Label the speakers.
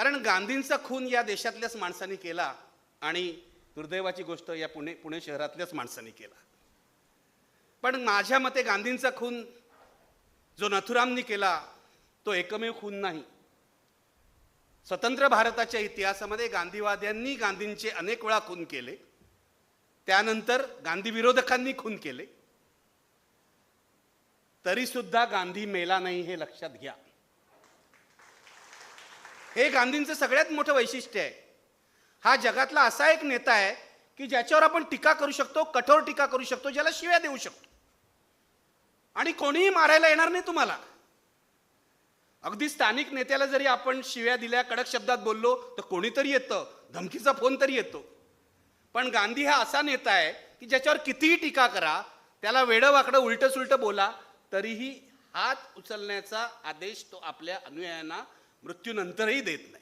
Speaker 1: कारण गांधींचा खून या देशातल्याच माणसांनी केला आणि दुर्दैवाची गोष्ट या पुणे पुणे शहरातल्याच माणसांनी केला. पण माझ्या मते गांधींचा खून जो नथुरामनी केला तो एकमेव खून नाही. स्वतंत्र भारताच्या इतिहासामध्ये गांधीवाद्यांनी गांधींचे अनेक वेळा खून केले. त्यानंतर गांधी विरोधकांनी खून केले. तरी सुद्धा गांधी मेला नाही हे लक्षात घ्या. हे गांधींचं सगळ्यात मोठं वैशिष्ट्य आहे. हा जगातला असा एक नेता आहे की ज्याच्यावर आपण टीका करू शकतो कठोर टीका करू शकतो ज्याला शिव्या देऊ शकतो. आणि कोणीही मारायला येणार नाही तुम्हाला. अगदी स्थानिक नेत्याला जरी आपण शिव्या दिल्या कडक शब्दात बोललो तर कोणीतरी येतं धमकीचा फोन तरी येतो. पण गांधी हा असा नेता आहे की ज्याच्यावर कितीही टीका करा त्याला वेडं वाकडं उलटं सुलटं बोला तरीही हात उचलण्याचा आदेश तो आपल्या अनुयायांना मृत्यूनंतरही देत नाही.